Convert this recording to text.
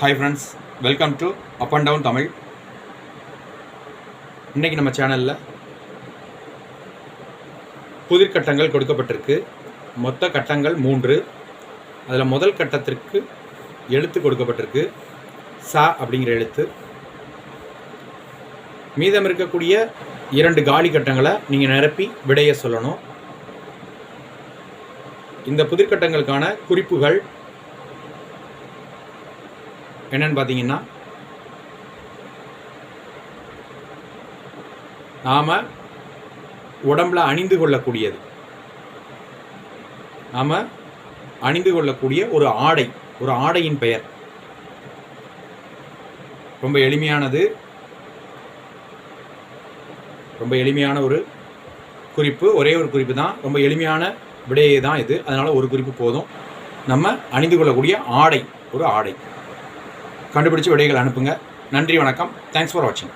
Hi friends welcome to up and down Tamil இன்றைக்கி நம்ம சேனலில் புதிர் கட்டங்கள் கொடுக்கப்பட்டிருக்கு. மொத்த கட்டங்கள் மூன்று. அதில் முதல் கட்டத்திற்கு எழுத்து கொடுக்கப்பட்டிருக்கு. சா அப்படிங்கிற எழுத்து. மீதம் இருக்கக்கூடிய இரண்டு காலி கட்டங்களை நீங்கள் நிரப்பி விடைய சொல்லணும். இந்த புதிர்கட்டங்களுக்கான குறிப்புகள் என்னன்னு பார்த்தீங்கன்னா நாம் உடம்புல அணிந்து கொள்ளக்கூடியது. நாம் அணிந்து கொள்ளக்கூடிய ஒரு ஆடை ஒரு ஆடையின் பெயர். ரொம்ப எளிமையானது ரொம்ப எளிமையான ஒரு குறிப்பு ஒரே ஒரு குறிப்பு தான் ரொம்ப எளிமையான விடையே தான் இது. அதனால் ஒரு குறிப்பு போதும். நம்ம அணிந்து கொள்ளக்கூடிய ஆடை ஒரு ஆடை. கண்டுபிடிச்சு விடைகள் அனுப்புங்க. நன்றி வணக்கம். தேங்க்ஸ் ஃபார் வாட்சிங்